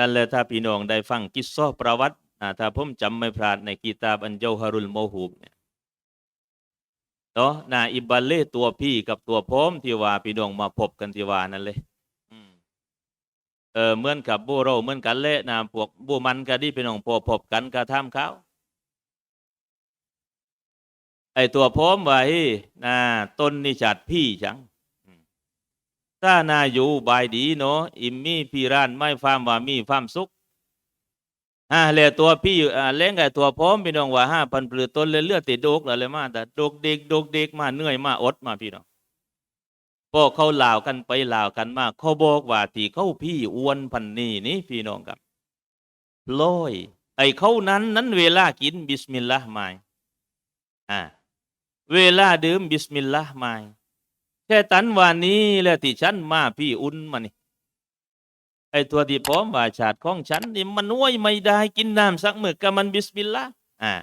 นั่นแหละถ้าพี่น้องได้ฟังกิสซอประวัติอ่าถ้าผมจำไม่พลาดในกีตาบอันเจาฮารุลโมฮูบเนี่ยเนาะนาอิบาเล่ตัวพี่กับตัวพ้มที่ว่าพี่น้องมาพบกันที่ว่านั่นเลยเออเหมือนกับบูโราเหมือนกันเละนะพวกบูมันก็ดีพี่น้องพอพบกันกระทำเขาไอตัวพ้มว่าฮีนะต้นนิจัดพี่จัง ถ้านาอยู่บายดีเนาะอิมมี่พี่ร้านไม่ฟามว่ามีฟามสุขอ่าเลยตัวพี่อ่าเล้งไก่ตัวพร้อมพี่น้องว่าห้าพันปลือต้นเลยเลือดติดโดกอะไรมาแต่โดกเด็กโดกเด็กมาเหนื่อยมาอดมาพี่น้องพวกเขาลาวกันไปลาวกันมาเขาบอกว่าที่เขาพี่อ้วนพันนี่นี่พี่น้องครับลอยไอ้เขานั้นนั้นเวลากินบิสมิลลาห์ไม่อ่าเวลาดื่มบิสมิลลาห์ไม่ แค่ตันวันนี้แหละที่ฉันมาพี่อุ่นมานี่ไอตัวที่พร้อมว่าชาติของฉันนี่มันน้วยไม่ได้กินน้ำสักมือกับมันบิสมิลลาห์อ่า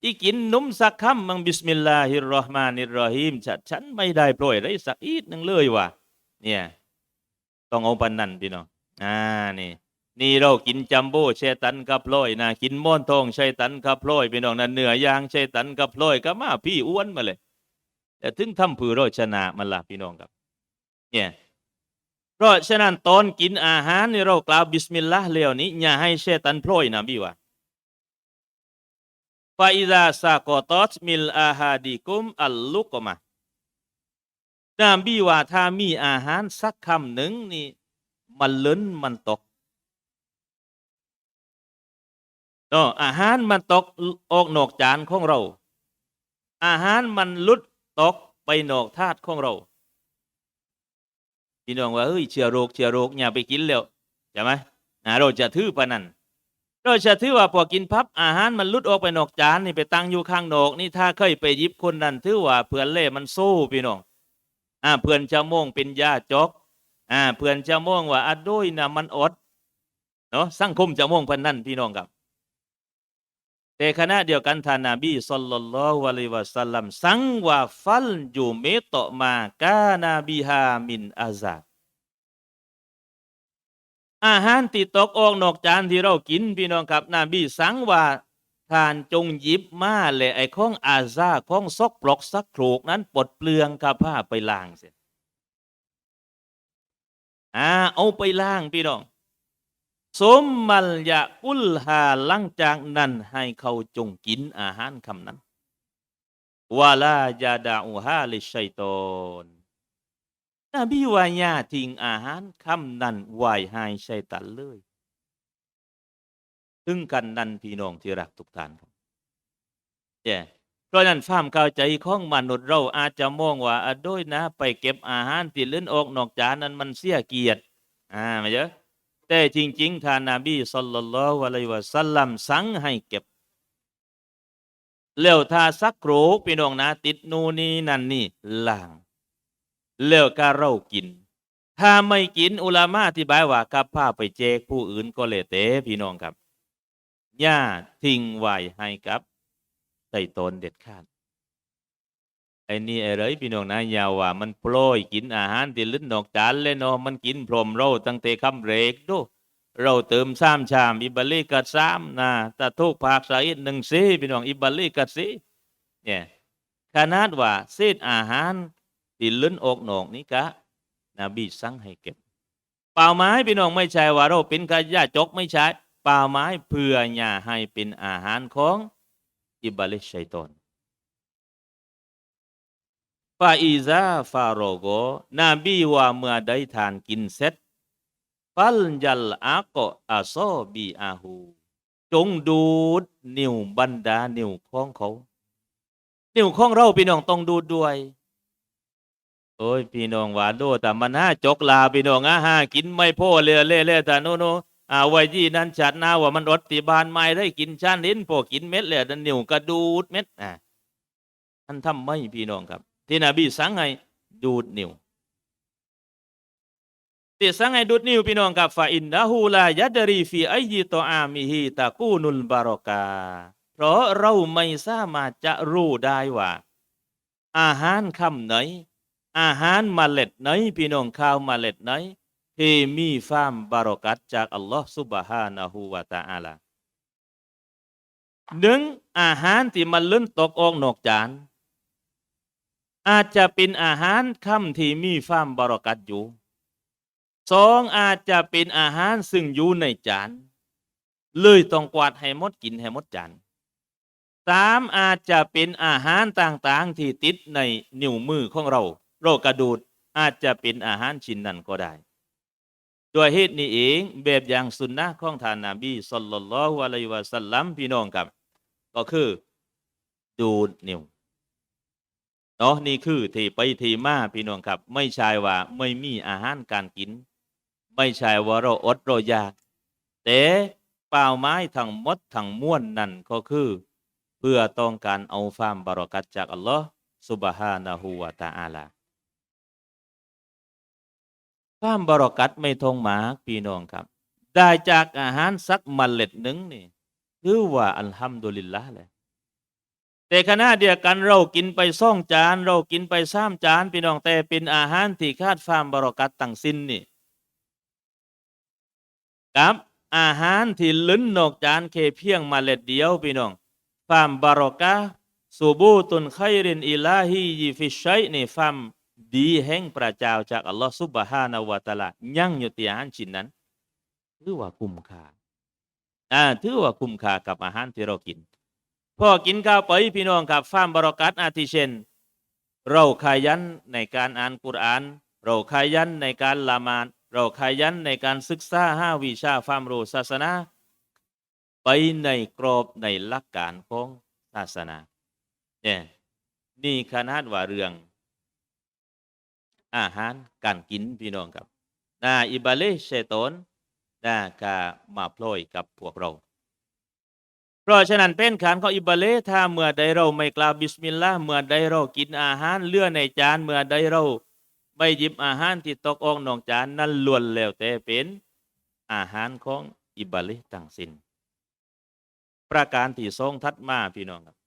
ที่กินนมสักคำมันบิสมิลลาฮิรราะห์มานิรราะฮีมฉันฉันไม่ได้โปรยไรสักอีดหนึ่งเลยว่ะเนี่ยต้องเอาปันนั่นพี่น้องอ่านี่นี่เรากินจัมโบ้เชตันกับพลอยนะกินม่อนทองเชตันกับพลอยพี่น้องนั่นเนื้อย่างเชตันกับพลอยก็มาพี่อ้วนมาเลย แต่ถึงทำผือโรชนะมันละพี่น้องครับ เนี่ยเพราะฉะนั้นตอนกินอาหารนี่เรากล่าวบิสมิลลาห์แล้วนี้อย่าให้เชตันโพลอยนะพี่ว่าฟาอิซาซากอตอตมิลอาฮาดิกุมอัลลุกมะนบีว่าถ้ามีอาหารสักคำหนึ่งนี่ มันล้นมันตกเนาะอาหารมันตกออกนอกจานของเรา อาหารมันลุด ตกไปนอกธาตุของเราพี่น้องว่าเฮ้ยเชื้อโรคเชื้อโรคอย่าไปกินแล้วใช่ไหมเราจะถือปะนั้นเราจะถือว่าพอกินพับอาหารมันลุดออกไปนอกจานนี่ไปตั้งอยู่ข้างนอกนี่ถ้าเคยไปยิบคนนั้นถือว่าเพื่อนเล่มันสู้พี่น้องอ่าเพื่อนจะม่งเป็นยาจอกอ่าเพื่อนจะม่งว่าอด้วยนะมันอดเนาะสังคมจะม่งพันนั่นพี่น้องครับ แต่ขณะเดียวกันท่านนบีสัลลัลลอฮุอะลัยฮิวะสัลลัมสั่งว่าฟัลยูเมตอมากานาบิฮามินอาซาบอาหารที่ตกออกนอกจานที่เรากินพี่น้องครับ นบีสั่งว่าท่านจงหยิบมาเลยไอ้ของอาซาของซอกปลอกซักโครกนั้นปลดเปลืองกับผ้าไปล้างเสียอ่าเอาไปล้างพี่น้อง สมมัลยะกุลหาหลังจากนั้นให้เขาจงกินอาหารคำนั้นวาลายาดาอูฮาลิชัยตอนนบีวายาทิ้งอาหารคำนั้นไว้ให้ชัยตันเลยถึงกันนั้นพี่น้องที่รักทุกท่านครับเจ้เพราะนั้นความเข้าใจของมนุษย์เราอาจจะมองว่าอะโด้วยนะ ไปเก็บอาหารที่เล่นออกนอกจานนั้นมันเสียเกียรติอ่ามาเยอะ แต่จริง ๆ ท่านนาบีสัลลัลลอฮุอะลัยฮิวะสัลลัมสั่งให้เก็บแล้วถ้าสักโครกพี่น้องนะ ติดนูนนี่นั่นนี่ล้างแล้วก็เรากิน ถ้าไม่กินอุลามะอธิบายว่ากับผ้าไปแจกผู้อื่นก็เลยเตพี่น้องครับย่าทิ้งไว้ให้กับไต่ตนเด็ดขาด ไอ้นี่อะไรพี่น้องนะยาว่ามันโปรยกินอาหารที่ลิ้นนอกจานเลยเนาะมันกินพรมเราตั้งแต่คำเรกดูเราเติมสามชามอิบาลีกัดสามนะแต่ทุกภาคสายหนึ่งซีพี่น้องอิบาลีกัดซีเนี่ยขนาดว่าเศษอาหารที่ลิ้นออกนอกนี้กะนบีสั่งให้เก็บเปล่าไม้พี่น้องไม่ใช่ว่าเราเป็นกะยาจกไม่ใช่เปล่าไม้เพื่ออย่าให้เป็นอาหารของอิบาลิชัยตอน ฟาอิซาฟาโรโกนบีว่าเมื่อได้ทานกินเสร็จฟัลยัลอาโกอาโซบีอาหูจงดูดนิ้วบรรดานิ้วของเขา นิ้วของเราพี่น้องต้องดูดด้วย โอ้ยพี่น้องหวาโดแต่มันห้าจกลาพี่น้องอะห้ากินไม่พอเลยเล่เล่แต่โนโนอ่าไว้ยี่นั้นฉัดน้าว่ามันอดติบานไม่ได้กินชานลิ้นพอกินเม็ดเลยดันนิ้วกระดูดเม็ดอะท่านทำไม่พี่น้องครับ ที่นบีสั่งให้ดูดนิ้วที่สั่งให้ดูดนิ้วพี่น้องกับฟาอินดะฮูลายัดรีฟีไอยิตออามิฮิตะกูนุลบารอกา เพราะเราไม่สามารถจะรู้ได้ว่า อาหารคำไหน อาหารมาเล็ดไหน พี่น้องข้าวมาเล็ดไหนที่มีความบารอกัตจากอัลลอฮ์ซุบฮานะฮูวะตะอาลาหนึ่งอาหารที่มันลื่นตกออกนอกจาน อาจจะเป็นอาหารค่ำที่มีความบรอกัตอยู่สองอาจจะเป็นอาหารซึ่งอยู่ในจานเลยต้องกวาดให้หมดกินให้หมดจานสามอาจจะเป็นอาหารต่างๆที่ติดในนิ้วมือของเรา โรคกระดูดอาจจะเป็นอาหารชิ้นนั้นก็ได้ด้วยเหตุนี้เองแบบอย่างสุนนะของท่านนาบีสุลลัลลอฮุอะลัยฮิวะสัลลัมพี่น้องครับ ก็คือดูดนิ้ว เนาะนี่คือที่ไปที่มาพี่น้องครับ ไม่ใช่ว่าไม่มีอาหารการกิน ไม่ใช่ว่าเราอดเราอยากแต่เป้าหมายทั้งมดทั้งม้วลนั่นก็คือ เพื่อต้องการเอาฟามบารอกัตจากอัลลอฮ์ซุบฮานะฮูวะตะอาลาความบารอกัตไม่ทงหมาพี่น้องครับ ได้จากอาหารสักมเมล็ดหนึ่งนี่ถือว่าอัลฮัมดุลิลละเลย แต่ขณะเดียวกันเรากินไปซ่องจาน เรากินไปซ้ำจานพี่น้องแต่เป็นอาหารที่คาดฟามบรอกัตตั้งสิ้นนี่กับอาหารที่ลิ้นนอกจานเคเพียงมาเล็ดเดียวพี่น้องฟามบรอกะสูบูตุนไครินอิลาฮียิฟิชัยนี่ฟามดีแห่งพระเจ้าจากอัลลอฮ์ซุบฮานาวะตะลายั่งอยู่ที่อาหารชิ้นนั้นถือว่าคุ้มค่าอ่าถือว่าคุ้มค่ากับอาหารที่เรากิน พอกินข้าวไปพี่น้องครับฟามบรอกัตอาทิเช่น เราขยันในการอ่านกุรอาน เราขยันในการละมาดเราขยันในการศึกษาห้าวิชาความรู้ศาสนา ไปในกรอบในหลักการของศาสนาเนี่ยนี่ขนาดว่าเรื่อง อาหารการกินพี่น้องครับนาอิบาเลเชตนนากามาพลอยกับพวกเรา เพราะฉะนั้นเป็นขันของอิบาเลถ้าเมื่อใดเราไม่กล่าวบิสมิลลาห์เมื่อใดเรากินอาหารเลื่อในจานเมื่อใดเราไม่หยิบอาหารที่ตกออกนองจานนั่นล้วนแล้วแต่เป็นอาหารของอิบาเลทั้งสิน้นประการที่ทรงทัดมาพี่น้องครับ